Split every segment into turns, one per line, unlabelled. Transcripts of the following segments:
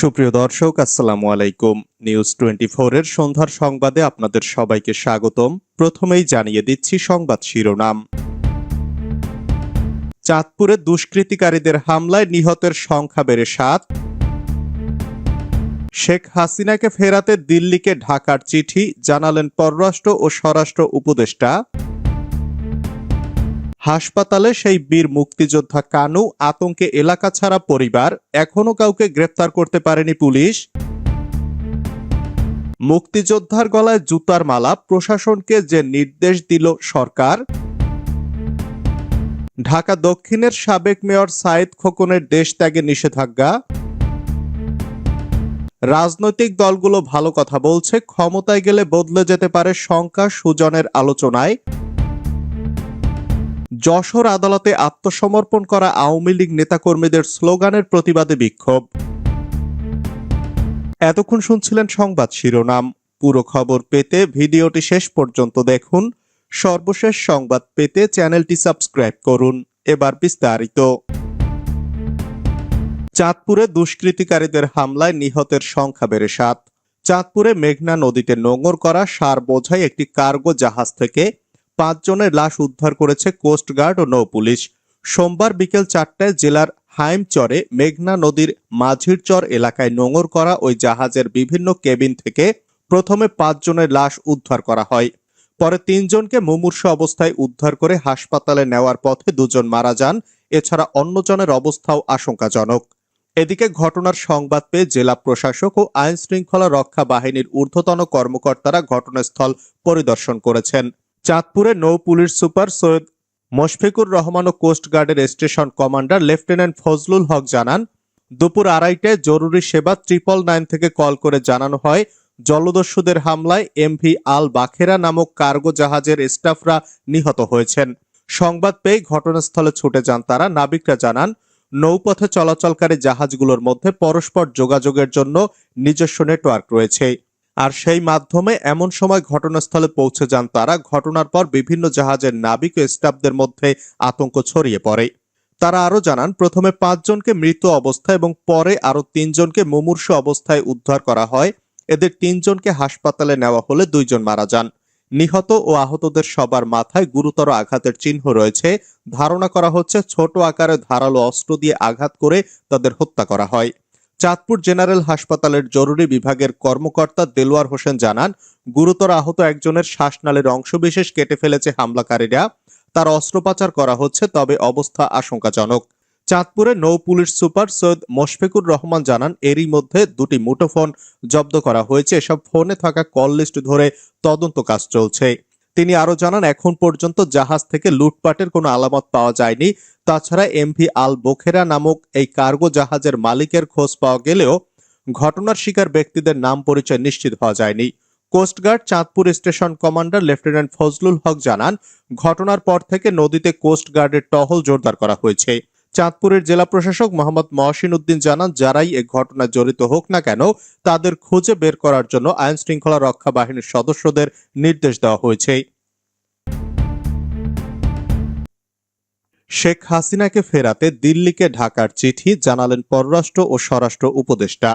সুপ্রিয় দর্শক, আসসালামু আলাইকুম। নিউজ টোয়েন্টি এর সন্ধ্যার সংবাদে আপনাদের সবাইকে স্বাগতম। প্রথমেই জানিয়ে দিচ্ছি সংবাদ শিরোনাম। চাঁদপুরে দুষ্কৃতিকারীদের হামলায় নিহতের সংখ্যা বেড়ে সাত। শেখ হাসিনাকে ফেরাতে দিল্লিকে ঢাকার চিঠি, জানালেন পররাষ্ট্র ও স্বরাষ্ট্র উপদেষ্টা। হাসপাতালে সেই বীর মুক্তিযোদ্ধা কানু আতঙ্কে এলাকা ছাড়া পরিবার এখনও কাউকে গ্রেফতার করতে পারেনি পুলিশ। মুক্তিযোদ্ধার গলায় জুতার মালা প্রশাসনকে যে নির্দেশ দিল সরকার। ঢাকা দক্ষিণের সাবেক মেয়র সাইদ খোকনের দেশ ত্যাগে নিষেধাজ্ঞা। রাজনৈতিক দলগুলো ভালো কথা বলছে, ক্ষমতায় গেলে বদলে যেতে পারে শঙ্কা সুজনের আলোচনায়। যশোর আদালতে আত্মসমর্পণ করা আওয়ামী লীগ নেতাকর্মীদের স্লোগানের প্রতিবাদে বিক্ষোভ। এতক্ষণ শুনছিলেন সংবাদ শিরোনাম। পুরো খবর পেতে ভিডিওটি শেষ পর্যন্ত দেখুন। সর্বশেষ সংবাদ পেতে চ্যানেলটি সাবস্ক্রাইব করুন। এবার বিস্তারিত। চাঁদপুরে দুষ্কৃতিকারীদের হামলায় নিহতের সংখ্যা বেড়ে সাত। চাঁদপুরে মেঘনা নদীতে নোঙর করা সার বোঝাই একটি কার্গো জাহাজ থেকে পাঁচজনের লাশ উদ্ধার করেছে কোস্টগার্ড ও নৌ পুলিশ। সোমবার বিকেল চারটায় জেলার হাইমচরে মেঘনা নদীর মাঝিরচর এলাকায় নোঙর করা ওই জাহাজের বিভিন্ন কেবিন থেকে প্রথমে পাঁচজনের লাশ উদ্ধার করা হয়। পরে তিনজনকে মুমূর্ষ অবস্থায় উদ্ধার করে হাসপাতালে নেওয়ার পথে দুজন মারা যান। এছাড়া অন্যজনের অবস্থাও আশঙ্কাজনক। এদিকে ঘটনার সংবাদ পেয়ে জেলা প্রশাসক ও আইন শৃঙ্খলা রক্ষা বাহিনীর ঊর্ধ্বতন কর্মকর্তারা ঘটনাস্থল পরিদর্শন করেছেন। চাঁদপুরে নৌ পুলিশ সুপার সৈয়দ মোশফিকুর রহমান ও কোস্টগার্ডের station commander lieutenant Fazlul Haque জানান, দুপুর আড়াইটায় জরুরি সেবা ট্রিপল নাইন থেকে কল করে জানানো হয় জলদস্যুদের হামলায় এমভি আল বাখেরা নামক কার্গো জাহাজের স্টাফরা নিহত হয়েছেন। সংবাদ পেয়ে ঘটনাস্থলে ছুটে যান তারা। নাবিকরা জানান, নৌপথে চলাচলকারী জাহাজগুলোর মধ্যে পরস্পর যোগাযোগের জন্য নিজস্ব নেটওয়ার্ক রয়েছে। আর সেই মাধ্যমে এমন সময় ঘটনাস্থলে পৌঁছে যান তারা। ঘটনার পর বিভিন্ন জাহাজের নাবিক ও স্টাফদের মধ্যে আতঙ্ক ছড়িয়ে পড়ে। তারা আরও জানান, প্রথমে পাঁচজনকে মৃত অবস্থা এবং পরে আরও তিনজনকে মুমূর্ষ অবস্থায় উদ্ধার করা হয়। এদের তিনজনকে হাসপাতালে নেওয়া হলে দুইজন মারা যান। নিহত ও আহতদের সবার মাথায় গুরুতর আঘাতের চিহ্ন রয়েছে। ধারণা করা হচ্ছে, ছোট আকারে ধারালো অস্ত্র দিয়ে আঘাত করে তাদের হত্যা করা হয়। চাঁদপুর জেনারেল হাসপাতালের জরুরি বিভাগের কর্মকর্তা দেলোয়ার হোসেন জানান, গুরুতর আহত একজনের শ্বাসনালীর অংশবিশেষ কেটে ফেলেছে হামলাকারীরা। তার অস্ত্রোপচার করা হচ্ছে, তবে অবস্থা আশঙ্কাজনক। চাঁদপুরে নৌ পুলিশ সুপার সৈয়দ মোশফিকুর রহমান জানান, এরই মধ্যে দুটি মুঠোফোন জব্দ করা হয়েছে। এসব ফোনে থাকা কল লিস্ট ধরে তদন্ত কাজ চলছে। তিনি আরও জানান, এখন পর্যন্ত জাহাজ থেকে লুটপাটের কোনো আলামত পাওয়া যায়নি। তাছাড়া এমভি আল বোখেরা নামক এই কার্গো জাহাজের মালিকের খোঁজ পাওয়া গেলেও ঘটনার শিকার ব্যক্তিদের নাম পরিচয় নিশ্চিত হওয়া যায়নি। Coastguard Chandpur station commander lieutenant Fazlul Haque জানান, ঘটনার পর থেকে নদীতে কোস্টগার্ডের টহল জোরদার করা হয়েছে। চাঁদপুরের জেলা প্রশাসক মোহাম্মদ মহসিন উদ্দিন জানান, যারাই এ ঘটনায় জড়িত হোক না কেন, তাদের খুঁজে বের করার জন্য আইন শৃঙ্খলা রক্ষা বাহিনীর সদস্যদের নির্দেশ দেওয়া হয়েছে। শেখ হাসিনাকে ফেরাতে দিল্লিকে ঢাকার চিঠি জানালেন পররাষ্ট্র ও স্বরাষ্ট্র উপদেষ্টা।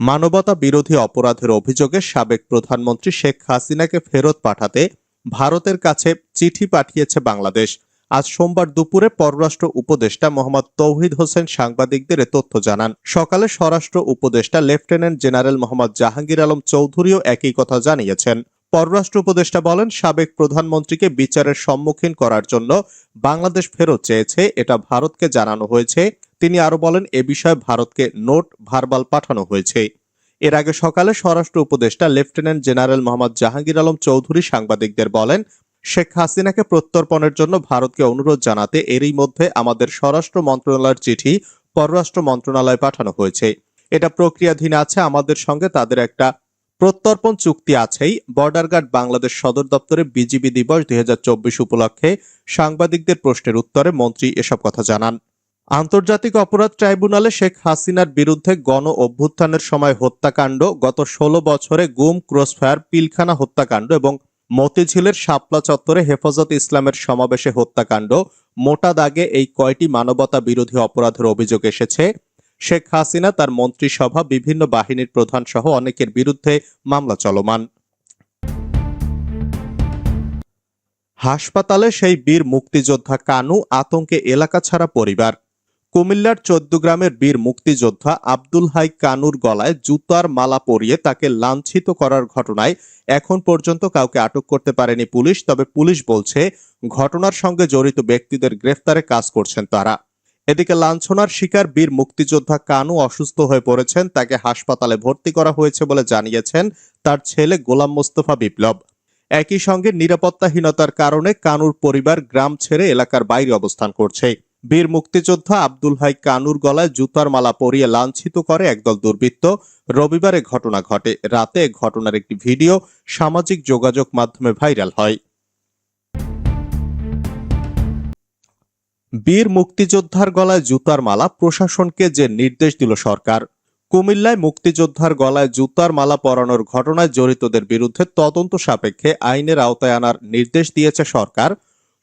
মানবতা বিরোধী অপরাধের অভিযোগে সাবেক প্রধানমন্ত্রী শেখ হাসিনাকে ফেরত পাঠাতে ভারতের কাছে চিঠি পাঠিয়েছে বাংলাদেশ। আজ সোমবার দুপুরে পররাষ্ট্র উপদেষ্টা মোহাম্মদ তৌহিদ হোসেন সাংবাদিকদের তথ্য জানান। সকালে স্বরাষ্ট্র উপদেষ্টা লেফটেন্যান্ট জেনারেল মোহাম্মদ জাহাঙ্গীর আলম চৌধুরীও একই কথা জানিয়েছেন। পররাষ্ট্র উপদেষ্টা বলেন, সাবেক প্রধানমন্ত্রীকে বিচারের সম্মুখীন করার জন্য বাংলাদেশ ফেরত চেয়েছে, এটা ভারতকে জানানো হয়েছে। তিনি আরও বলেন, এ বিষয়ে ভারতকে নোট ভারবাল পাঠানো হয়েছে। এর আগে সকালে স্বরাষ্ট্র উপদেষ্টা লেফটেন্যান্ট জেনারেল মোহাম্মদ জাহাঙ্গীর আলম চৌধুরী সাংবাদিকদের বলেন শেখ হাসিনাকে প্রত্যর্পণের জন্য ভারতকে অনুরোধ জানাতে এরই মধ্যে আমাদের স্বরাষ্ট্র মন্ত্রণালয়ের চিঠি পররাষ্ট্র মন্ত্রণালয়ে পাঠানো হয়েছে। এটা প্রক্রিয়াধীন আছে আমাদের সঙ্গে, তাদের একটা প্রত্যর্পণ চুক্তি আছেই। বর্ডার গার্ড বাংলাদেশ সদর দপ্তরে বিজিবি দিবস দুই হাজার চব্বিশ উপলক্ষে সাংবাদিকদের প্রশ্নের উত্তরে মন্ত্রী এসব কথা জানান। আন্তর্জাতিক অপরাধ ট্রাইব্যুনালে শেখ হাসিনার বিরুদ্ধে গণ অভ্যুত্থানের সময় হত্যাকাণ্ড, গত ষোলো বছরে গুম, ক্রসফায়ার, পিলখানা হত্যাকাণ্ড এবং মতিঝিলের শাপলা চত্বরে হেফাজত ইসলামের সমাবেশে হত্যাকাণ্ড। মোটা দাগে এই কয়টি মানবতা বিরোধী অপরাধের অভিযোগ এসেছে। শেখ হাসিনা তার মন্ত্রিসভা, বিভিন্ন বাহিনীর প্রধান সহ অনেকের বিরুদ্ধে মামলা চলমান। হাসপাতালে সেই বীর মুক্তিযোদ্ধা কানু আতঙ্কে এলাকা ছাড়া পরিবার। কুমিল্লার চোদ্দ গ্রামের বীর মুক্তিযোদ্ধা আব্দুল হাই কানুর গলায় জুতার মালা পরিয়ে তাকে লাঞ্ছিত করার ঘটনায় এখন পর্যন্ত কাউকে আটক করতে পারেনি পুলিশ, তবে পুলিশ বলছে ঘটনার সঙ্গে জড়িত ব্যক্তিদের গ্রেফতারে কাজ করছেন তারা। এদিকে লাঞ্ছনার শিকার বীর মুক্তিযোদ্ধা কানু অসুস্থ হয়ে পড়েছেন, তাকে হাসপাতালে ভর্তি করা হয়েছে বলে জানিয়েছেন তার ছেলে গোলাম মোস্তফা বিপ্লব। একই সঙ্গে নিরাপত্তাহীনতার কারণে কানুর পরিবার গ্রাম ছেড়ে এলাকার বাইরে অবস্থান করছে। বীর মুক্তিযোদ্ধা আব্দুল হাই কানুর গলায় জুতার মালা পরিয়ে লাঞ্ছিত করে একদল দুর্বৃত্ত। রবিবারে ঘটনা ঘটে। রাতে ঘটনার একটি ভিডিও সামাজিক যোগাযোগ মাধ্যমে ভাইরাল হয়। বীর মুক্তিযোদ্ধার গলায় জুতার মালা প্রশাসনকে যে নির্দেশ দিল সরকার। কুমিল্লায় মুক্তিযোদ্ধার গলায় জুতার মালা পরানোর ঘটনায় জড়িতদের বিরুদ্ধে তদন্ত সাপেক্ষে আইনের আওতায় আনার নির্দেশ দিয়েছে সরকার।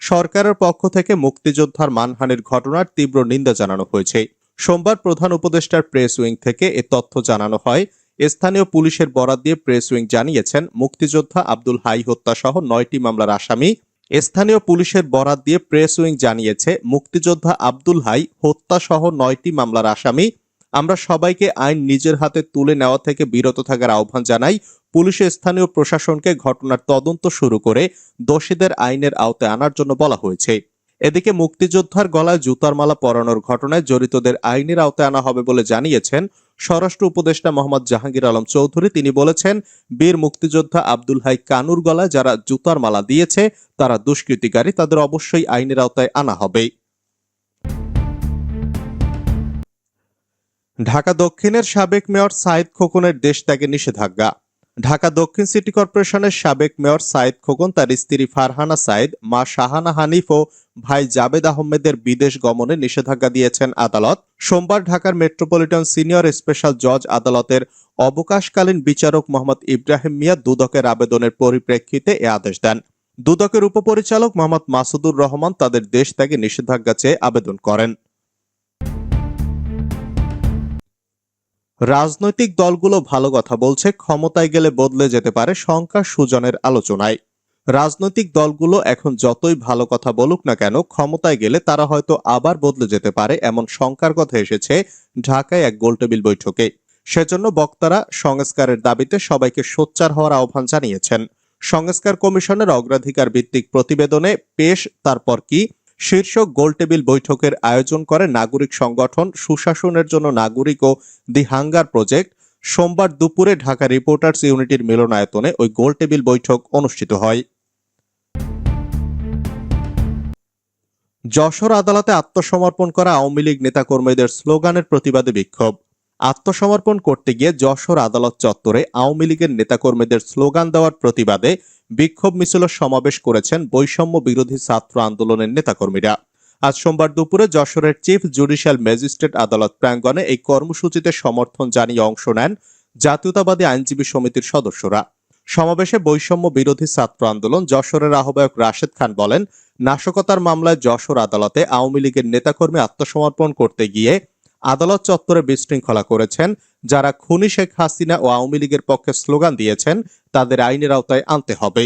সরকারের পক্ষ থেকে মুক্তিযোদ্ধার মানহানির ঘটনার তীব্র নিন্দা জানানো হয়েছে। সোমবার প্রধান উপদেষ্টার প্রেস উইং থেকে এ তথ্য জানানো হয়। স্থানীয় পুলিশের বরাত দিয়ে প্রেস উইং জানিয়েছেন, মুক্তিযোদ্ধা আব্দুল হাই হত্যা সহ নয়টি মামলার আসামি। স্থানীয় পুলিশের বরাত দিয়ে প্রেস উইং জানিয়েছে, মুক্তিযোদ্ধা আব্দুল হাই হত্যা সহ নয়টি মামলার আসামি। আমরা সবাইকে আইন নিজের হাতে তুলে নেওয়া থেকে বিরত থাকার আহ্বান জানাই। পুলিশ স্থানীয় প্রশাসনকে ঘটনার তদন্ত শুরু করে দোষীদের আইনের আওতায় আনার জন্য বলা হয়েছে। এদিকে মুক্তিযোদ্ধার গলায় জুতার মালা পরানোর ঘটনায় জড়িতদের আইনের আওতায় আনা হবে বলে জানিয়েছেন স্বরাষ্ট্র উপদেষ্টা মোহাম্মদ জাহাঙ্গীর আলম চৌধুরী। তিনি বলেছেন, বীর মুক্তিযোদ্ধা আব্দুল হাই কানুর গলায় যারা জুতার মালা দিয়েছে, তারা দুষ্কৃতিকারী, তাদের অবশ্যই আইনের আওতায় আনা হবে। ঢাকা দক্ষিণের সাবেক মেয়র সাইদ খোকনের দেশ ত্যাগে নিষেধাজ্ঞা। ঢাকা দক্ষিণ সিটি কর্পোরেশনের সাবেক মেয়র সাইদ খোকন, তার স্ত্রী ফারহানা সাইদ, মা শাহানা হানিফ ও ভাই জাবেদ আহমেদের বিদেশ গমনে নিষেধাজ্ঞা দিয়েছেন আদালত। সোমবার ঢাকার মেট্রোপলিটন সিনিয়র স্পেশাল জজ আদালতের অবকাশকালীন বিচারক মোহাম্মদ ইব্রাহিম মিয়া দুদকের আবেদনের পরিপ্রেক্ষিতে এ আদেশ দেন। দুদকের উপপরিচালক মোহাম্মদ মাসুদুর রহমান তাদের দেশ ত্যাগে নিষেধাজ্ঞা চেয়ে আবেদন করেন। রাজনৈতিক দলগুলো ভালো কথা বলছে, ক্ষমতায় গেলে বদলে যেতে পারে শঙ্কা সুজনের আলোচনায়। রাজনৈতিক দলগুলো এখন যতই ভালো কথা বলুক না কেন, ক্ষমতায় গেলে তারা হয়তো আবার বদলে যেতে পারে এমন শঙ্কার কথা এসেছে ঢাকায় এক গোলটেবিল বৈঠকে। সেজন্য বক্তারা সংস্কারের দাবিতে সবাইকে সোচ্চার হওয়ার আহ্বান জানিয়েছেন। সংস্কার কমিশনের অগ্রাধিকার ভিত্তিক প্রতিবেদনে পেশ, তারপর কি? শীর্ষক গোলটেবিল বৈঠকের আয়োজন করে নাগরিক সংগঠন সুশাসনের জন্য নাগরিক ও দি হাঙ্গার প্রজেক্ট। সোমবার দুপুরে ঢাকা রিপোর্টার্স ইউনিটির মিলনায়তনে ওই গোলটেবিল বৈঠক অনুষ্ঠিত হয়। যশোর আদালতে আত্মসমর্পণ করা আওয়ামী লীগ নেতাকর্মীদের স্লোগানের প্রতিবাদে বিক্ষোভ। আত্মসমর্পণ করতে গিয়ে যশোর আদালত চত্বরে আওয়ামী লীগের নেতাকর্মীদের স্লোগান দেওয়ার প্রতিবাদে বিক্ষোভ মিছিল সমাবেশ করেছেন বৈষম্য বিরোধী ছাত্র আন্দোলনের নেতাকর্মীরা। আজ সোমবার দুপুরে যশোরের চিফ জুডিশিয়াল ম্যাজিস্ট্রেট আদালত প্রাঙ্গণে এই কর্মসূচিতে সমর্থন জানিয়ে অংশ নেন জাতীয়তাবাদী আইনজীবী সমিতির সদস্যরা। সমাবেশে বৈষম্য বিরোধী ছাত্র আন্দোলন যশোরের আহ্বায়ক রাশেদ খান বলেন, নাশকতার মামলায় যশোর আদালতে আওয়ামী লীগের নেতাকর্মী আত্মসমর্পণ করতে গিয়ে আদালত চত্বরে বিশৃঙ্খলা করেছেন। যারা খুনি শেখ হাসিনা ও আওয়ামী লীগের পক্ষে স্লোগান দিয়েছেন, তাদের আইনের আওতায় আনতে হবে।